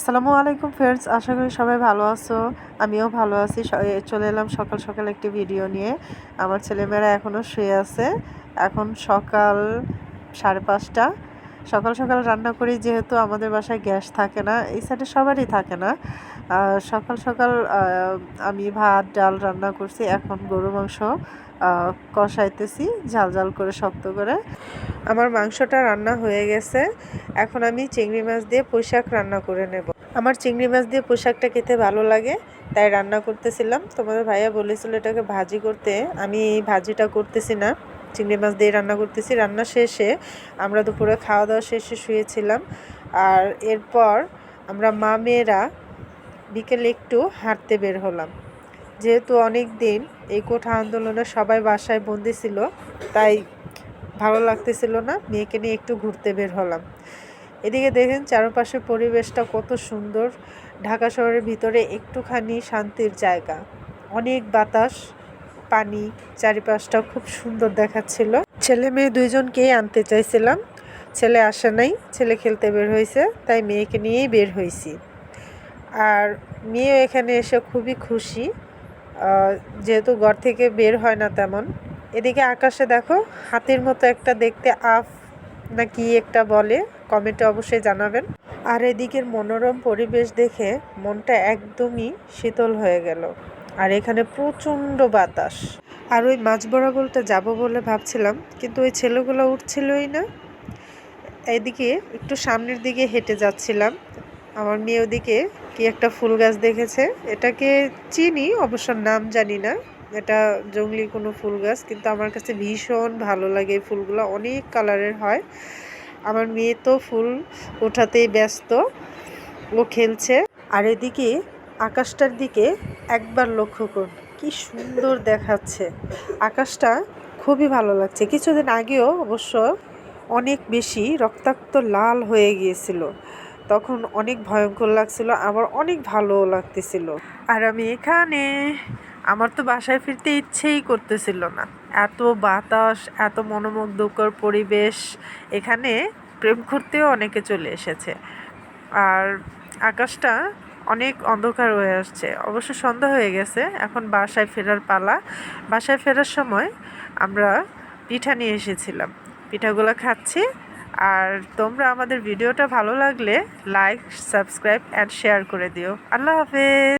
আসসালামু আলাইকুম ফ্রেন্ডস আশা করি সবাই ভালো আছো। আমিও ভালো আছি। চলে এলাম সকাল সকাল একটি ভিডিও নিয়ে। আমার ছেলেমেয়েরা এখনও শুয়ে আছে। এখন সকাল সাড়ে পাঁচটা। সকাল সকাল রান্না করি, যেহেতু আমাদের বাসায় গ্যাস থাকে না, এই সাইডে সবারই থাকে না। সকাল সকাল আমি ভাত, ডাল রান্না করছি, এখন গরু মাংস কষাইতেছি, ঝাল ঝাল করে শক্ত করে। আমার মাংসটা রান্না হয়ে গেছে, এখন আমি চিংড়ি মাছ দিয়ে পোশাক রান্না করে নেব। আমার চিংড়ি মাছ দিয়ে পোশাকটা খেতে ভালো লাগে, তাই রান্না করতেছিলাম। তোমাদের ভাইয়া বলেছিল এটাকে ভাজি করতে, আমি এই ভাজিটা করতেছি না। চিংড়ি মাছ দিয়ে রান্না করতেছি। রান্না শেষে আমরা দুপুরে খাওয়া দাওয়া শেষে শুয়েছিলাম। আর এরপর আমরা মা মেয়েরা বিকেলে একটু হাঁটতে বের হলাম। যেহেতু অনেক দিন এই কোঠা আন্দোলনে সবাই বাসায় বন্দি ছিল, তাই ভালো লাগতেছিল না, মেয়েকে নিয়ে একটু ঘুরতে বের হলাম। এদিকে দেখেন চারপাশে পরিবেশটা কত সুন্দর। ঢাকা শহরের ভিতরে একটুখানি শান্তির জায়গা। অনেক বাতাস পানি চারিপাশটা খুব সুন্দর দেখাচ্ছিল। ছেলে মেয়ে দুইজনকেই আনতে চাইছিলাম। ছেলে আসে নাই, ছেলে খেলতে বের হয়েছে, তাই মেয়েকে নিয়েই বের হয়েছি। আর মেয়েও এখানে এসে খুবই খুশি। যেহেতু ঘর থেকে বের হয় না তেমন। এদিকে আকাশে দেখো, হাতির মতো একটা দেখতে আফ না কি একটা বলে, কমেন্টে অবশ্যই জানাবেন। আর এদিকের মনোরম পরিবেশ দেখে মনটা একদমই শীতল হয়ে গেল। আর এখানে প্রচণ্ড বাতাস। আর ওই মাছ বরাবরটা যাব বলে ভাবছিলাম, কিন্তু ওই ছেলেগুলো উঠছিলই না। এদিকে একটু সামনের দিকে হেঁটে যাচ্ছিলাম। আমার মেয়ে ওদিকে কি একটা ফুল গাছ দেখেছে। এটাকে চিনি, অবশ্য নাম জানি না। এটা জঙ্গলি কোনো ফুল গাছ, কিন্তু আমার কাছে ভীষণ ভালো লাগে এই ফুলগুলো। অনেক কালারের হয়। আমার মেয়ে তো ফুল ওঠাতেই ব্যস্ত। ও খেলছে। আর এদিকে আকাশটার দিকে একবার লক্ষ্য করুন। কি সুন্দর দেখাচ্ছে। আকাশটা খুবই ভালো লাগছে। কিছুদিন আগেও অবশ্য অনেক বেশি রক্তাক্ত লাল হয়ে গিয়েছিল। তখন অনেক ভয়ঙ্কর লাগছিল, আবার অনেক ভালোও লাগতেছিল। আর আমি এখানে, আমার তো বাসায় ফিরতে ইচ্ছেই করতেছিল না। এত বাতাস, এত মনোমুগ্ধকর পরিবেশ, এখানে প্রেম করতেও অনেকে চলে এসেছে। আর আকাশটা অনেক অন্ধকার হয়ে আসছে। অবশ্য সন্ধ্যা হয়ে গেছে, এখন বাসায় ফেরার পালা। বাসায় ফেরার সময় আমরা পিঠা নিয়ে এসেছিলাম। পিঠাগুলো খাচ্ছি। আর তোমরা আমাদের ভিডিওটা ভালো লাগলে লাইক সাবস্ক্রাইব অ্যান্ড শেয়ার করে দিও। আল্লাহ হাফেজ!